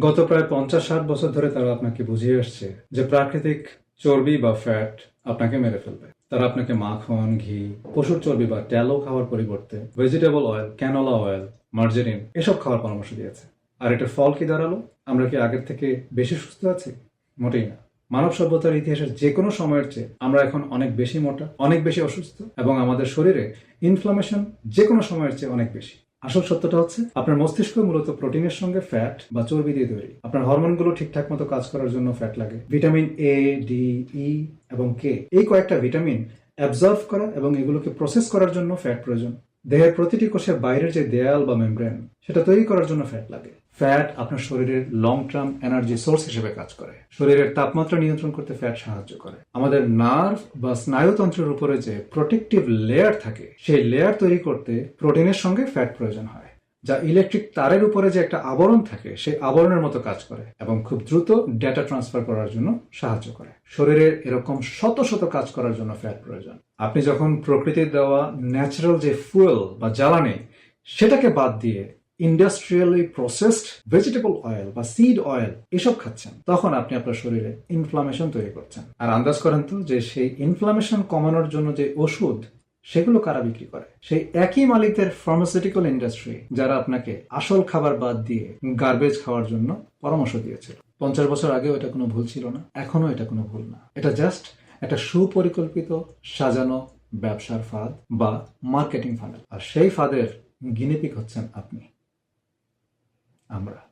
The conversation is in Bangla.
গত প্রায় পঞ্চাশ ষাট বছর ধরে তারা আপনাকে বুঝিয়ে আসছে যে প্রাকৃতিক চর্বি বা ফ্যাট আপনাকে মেরে ফেলবে। তারা আপনাকে মাখন, ঘি, পশুর চর্বি বা ট্যালো খাওয়ার পরিবর্তে vegetable oil canola oil margarine এসব খাওয়ার পরামর্শ দিয়েছে। আর এটার ফল কি দাঁড়াল? আমরা কি আগের থেকে বেশি সুস্থ আছি? মোটেই না। মানব সভ্যতার ইতিহাসের যে কোনো সময়ের চেয়ে আমরা এখন অনেক বেশি মোটা, অনেক বেশি অসুস্থ এবং আমাদের শরীরে ইনফ্লামেশন যে কোনো সময়ের চেয়ে অনেক বেশি। আসল সত্যটা হচ্ছে, আপনার মস্তিষ্ক মূলত প্রোটিনের সঙ্গে ফ্যাট বা চর্বি দিয়ে তৈরি। আপনার হরমোনগুলো ঠিকঠাক মতো কাজ করার জন্য ফ্যাট লাগে। ভিটামিন এ ডি ই এবং কে এই কয়েকটা ভিটামিন অ্যাবজর্ভ করা এবং এগুলোকে প্রসেস করার জন্য ফ্যাট প্রয়োজন। দেহের প্রতিটি কোষের বাইরের যে দেয়াল বা মেমব্রেন সেটা তৈরি করার জন্য ফ্যাট লাগে। ফ্যাট আপনার শরীরের লং টার্ম এনার্জি সোর্স হিসেবে কাজ করে। শরীরের তাপমাত্রা নিয়ন্ত্রণ করতে ফ্যাট সাহায্য করে। আমাদের নার্ভ বা স্নায়ুতন্ত্রের উপরে যে প্রোটেক্টিভ লেয়ার থাকে, সেই লেয়ার তৈরি করতে প্রোটিনের সঙ্গে ফ্যাট প্রয়োজন হয়, যা ইলেকট্রিক তারের উপরে যে একটা আবরণ থাকে, সেই আবরণের মতো কাজ করে এবং খুব দ্রুত ডেটা ট্রান্সফার করার জন্য সাহায্য করে। শরীরের এরকম শত শত কাজ করার জন্য ফ্যাট প্রয়োজন। আপনি যখন প্রকৃতির দেওয়া ন্যাচারাল যে ফুয়েল বা জ্বালানি, সেটাকে বাদ দিয়ে ইন্ডাস্ট্রিয়ালি প্রসেসড ভেজিটেবল অয়েল বা সিড অয়েল এসব খাচ্ছেন, তখন আপনি আপনার শরীরে ইনফ্লামেশন তৈরি করছেন। আর আন্দাজ করেন তো যে সেই ইনফ্লামেশন কমানোর জন্য যে ওষুধ, সেগুলো কারা বিক্রি করে? সেই একই মালিকদের ফার্মাসিউটিক্যাল ইন্ডাস্ট্রি যারা আপনাকে আসল খাবার বাদ দিয়ে গার্বেজ খাওয়ার জন্য পরামর্শ দিয়েছিল। পঞ্চাশ বছর আগেও এটা কোনো ভুল ছিল না এখনও এটা কোনো ভুল না। এটা জাস্ট একটা সুপরিকল্পিত, সাজানো ব্যবসার ফাঁদ বা মার্কেটিং ফানেল আর সেই ফাঁদের গিনিপিক হচ্ছেন আপনি। আমরা